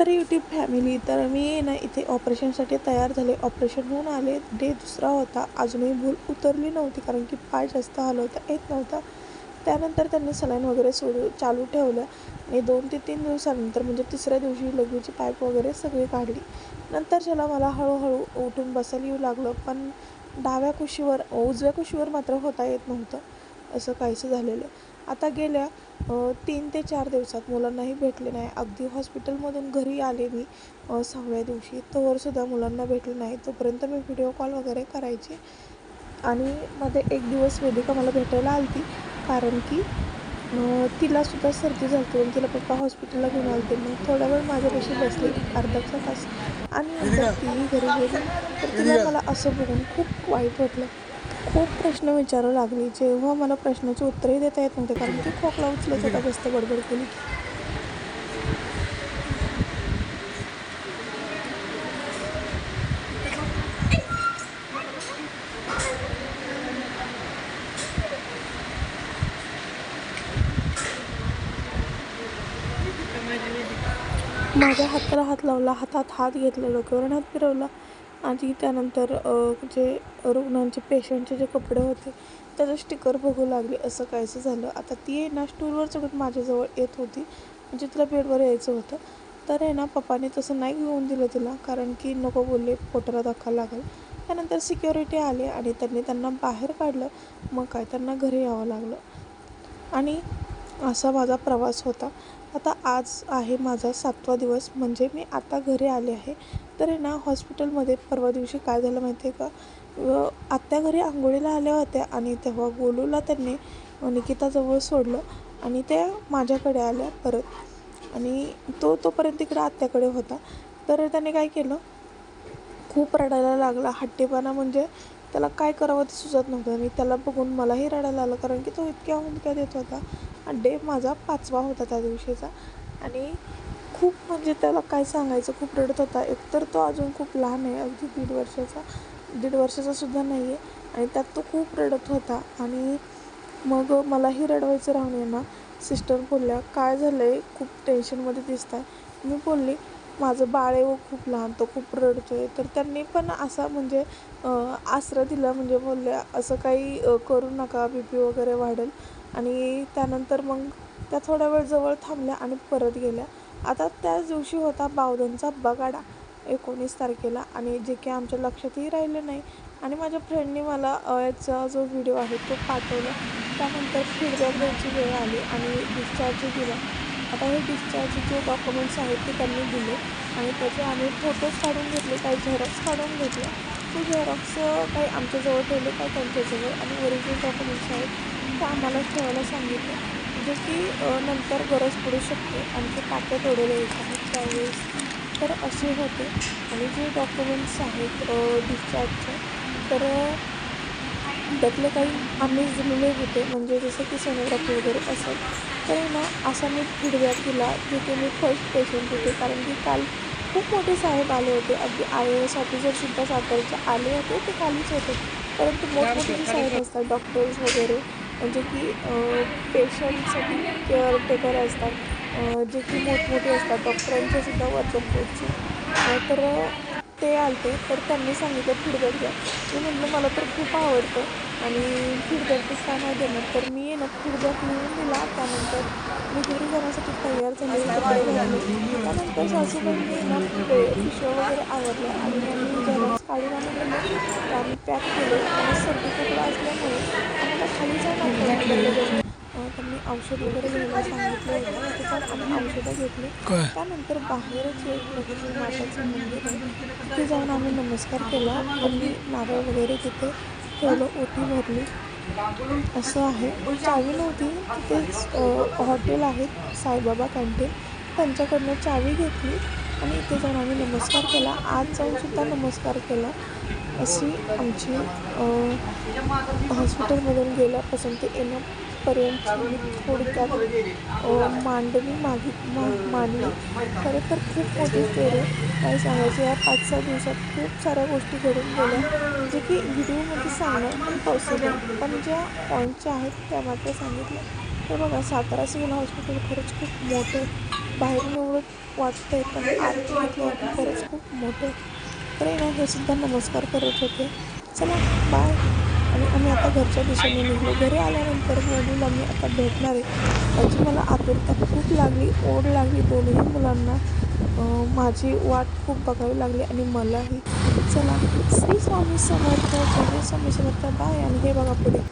तर YouTube family. तर मी ना इथे ऑपरेशनसाठी तयार झाले. ऑपरेशन होऊन आले. डे दुसरा होता. अजूनही भूल उतरली नव्हती कारण की पाय जास्त हलवता येत नव्हता. त्यानंतर त्यांनी सलाईन वगैरे सोडू चालू ठेवलं. आणि दोन ते तीन दिवसानंतर म्हणजे तिसऱ्या दिवशी लघवीची पाईप वगैरे सगळी काढली. नंतर ज्याला मला हळूहळू उठून बसायला येऊ लागलं पण डाव्या कुशीवर उजव्या कुशीवर मात्र होता येत नव्हतं. असं काहीसं झालेलं. आता गेल्या तीन ते चार दिवसात मुलांनाही भेटले नाही. अगदी हॉस्पिटलमधून घरी आले मी सहाव्या दिवशी. तोवरसुद्धा मुलांना भेटले नाही. तोपर्यंत मी व्हिडिओ कॉल वगैरे करायचे. आणि मध्ये एक दिवस वेदिका मला भेटायला आलती. कारण की तिलासुद्धा सर्दी झाली आणि तिला पप्पा हॉस्पिटलला घेऊन आलते. मग थोडा वेळ माझ्यापाशी बसली. अर्धा तास. आणि नंतर तीही घरी गेली. तर तिला मला असं बघून खूप वाईट वाटलं. खूप प्रश्न विचारू लागली. जेव्हा मला प्रश्नाचं उत्तरही देता येत नव्हते कारण की खोकला उचलत होता जास्त गडबड केली. माझ्या हाताला हात लावला हातात हात घेतला डोक्यावर हात फिरवला. आणि त्यानंतर जे रुग्णांचे पेशंटचे जे कपडे होते त्याचं स्टिकर बघू लागले असं काहीसं झालं. आता ती आहे ना स्टूलवर चढून माझ्याजवळ येत होती. म्हणजे तिला बेडवर यायचं होतं. तर आहे ना पप्पाने तसं नाही घेऊन दिलं तिला कारण की नको बोलले पोटाला धक्का लागेल. त्यानंतर सिक्युरिटी आले आणि त्यांनी त्यांना बाहेर काढलं. मग काय त्यांना घरी यावं लागलं. आणि असा माझा प्रवास होता. आता आज आहे माझा सातवा दिवस. म्हणजे मी आता घरी आले आहे. तर आहे ना हॉस्पिटलमध्ये परवा दिवशी काय झालं माहिती आहे का? व आत्या घरी आंघोळीला आल्या होत्या आणि तेव्हा गोलूला त्यांनी निकिताजवळ सोडलं आणि त्या माझ्याकडे आल्या परत. आणि तो तोपर्यंत इकडं आत्याकडे होता. तर त्याने काय केलं? खूप रडायला लागला. हट्टीपणा म्हणजे त्याला काय करावं ते सुचत नव्हतं. आणि त्याला बघून मलाही रडायला आलं कारण की तो इतक्या हुंदक्या देत होता. डे माझा पाचवा होता त्या दिवशीचा. आणि खूप म्हणजे त्याला काय सांगायचं खूप रडत होता. एकतर तो अजून खूप लहान आहे अगदी दीड वर्षाचा. दीड वर्षाचा सुद्धा नाही आहे आणि त्यात तो खूप रडत होता. आणि मग मलाही रडवायचं राहून आहे ना सिस्टर बोलल्या काय झालं आहे खूप टेन्शनमध्ये दिसत आहे मी बोलली माझं बाळ आहे व खूप लहान. तो खूप रडतो आहे तर त्यांनी पण असा म्हणजे आसरा दिला. म्हणजे बोलल्या असं काही करू नका. बी पी वगैरे वाढेल. आणि त्यानंतर मग त्या थोड्या वेळ जवळ थांबल्या आणि परत गेल्या. आता त्याच दिवशी होता बावधनचा बगाडा एकोणीस तारखेला आणि जे की आमच्या लक्षातही राहिलं नाही. आणि माझ्या फ्रेंडने मला याचा जो व्हिडिओ आहे तो पाठवला. त्यानंतर फीडबॅक द्यायची वेळ आली आणि डिस्चार्ज दिला. आता हे डिस्चार्जचे जे डॉक्युमेंट्स आहेत ते त्यांनी दिले आणि त्याचे आम्ही फोटोज काढून घेतले काही झेरॉक्स काढून घेतले. ते झेरॉक्स काही आमच्याजवळ ठेवले काही त्यांच्याजवळ आणि ओरिजिनल डॉक्युमेंट्स आहेत. ते आम्हाला ठेवायला सांगितलं. जे की नंतर गरज पडू शकते. ते टाक्या तोडले येत आहेत त्यावेळेस. तर असे होते. आणि जे डॉक्युमेंट्स आहेत डिस्चार्जचे तर त्यातले काही आम्ही दिलेले होते. म्हणजे जसं की सोनोग्राफी वगैरे असेल तर ना असा मी फीडबॅक दिला जिथे मी फर्स्ट पेशंट होते. कारण की काल खूप मोठे साहेब आले होते. अगदी आय ए एस ऑफिसरसुद्धा सातारचे आले होते. ते खालीच होते. परंतु मोठमोठे जे साहेब असतात डॉक्टर्स वगैरे. म्हणजे की पेशंटसाठी केअर टेकर असतात. जे की मोठमोठे असतात. डॉक्टरांचे सुद्धा वरच्या तर ते आलते. तर त्यांनी सांगितलं फीडबॅक द्या. मी म्हटलं मला तर खूप आवडतं आणि फीडबॅक ते का नाही देणार तर मी आहे ना फीडबॅक मिळून दिला. त्यानंतर मी घरी जाण्यासाठी तयार झाले. त्यानंतर सासूबाईंनी ना पिशव्या वगैरे आवडल्या आणि काढून आम्ही दिले आम्ही पॅक केले आणि सर्दी खोकला असल्यामुळे आम्हाला खाली जाऊन त्यांनी औषध वगैरे घ्यायला सांगितलं होतं त्याच्यात आम्ही औषधं घेतली त्यानंतर बाहेरच एक लक्ष्मी माताचं मंदिर आहे तिथे जाऊन आम्ही नमस्कार केला आणि नारळ वगैरे तिथे ठेवलं ओटी भरली असं आहे चावी नव्हती तिथेच हॉटेल आहेत साईबाबा कॅन्टीन त्यांच्याकडनं चावी घेतली आणि इथे जाऊन आम्ही नमस्कार केला. आज जाऊनसुद्धा नमस्कार केला. अशी आमची हॉस्पिटलमधून गेल्यापासून ते येण्यापर्यंत मी थोडक्यात मांडणी मागी मा मांडली. खरं तर खूप मोठी स्टोरी काय सांगायचं या पाच सहा दिवसात खूप साऱ्या गोष्टी घडून गेल्या. जे की व्हिडिओमध्ये सांगणं पण पॉसिबल पण ज्या पॉईंटच्या आहेत त्या मात्र सांगितल्या. तर बघा सातारा सिव्हिल हॉस्पिटल खरंच खूप मोठं बाहेरून एवढं वाटतंय पण आरती घेतल्यावर खरंच खूप मोठं आहे. आहे हे सुद्धा नमस्कार करत होते. चला बाय आणि आम्ही आता घरच्या दिशेने निघलो. घरी आल्यानंतर मुलीला मी आता भेटणार आहे. त्याची मला आतुरता खूप लागली ओढ लागली दोन्ही मुलांना. माझी वाट खूप बघावी लागली आणि मलाही. चला श्री स्वामी समर्थ जय स्वामी समर्थ. बाय आणि हे बघा पुढे.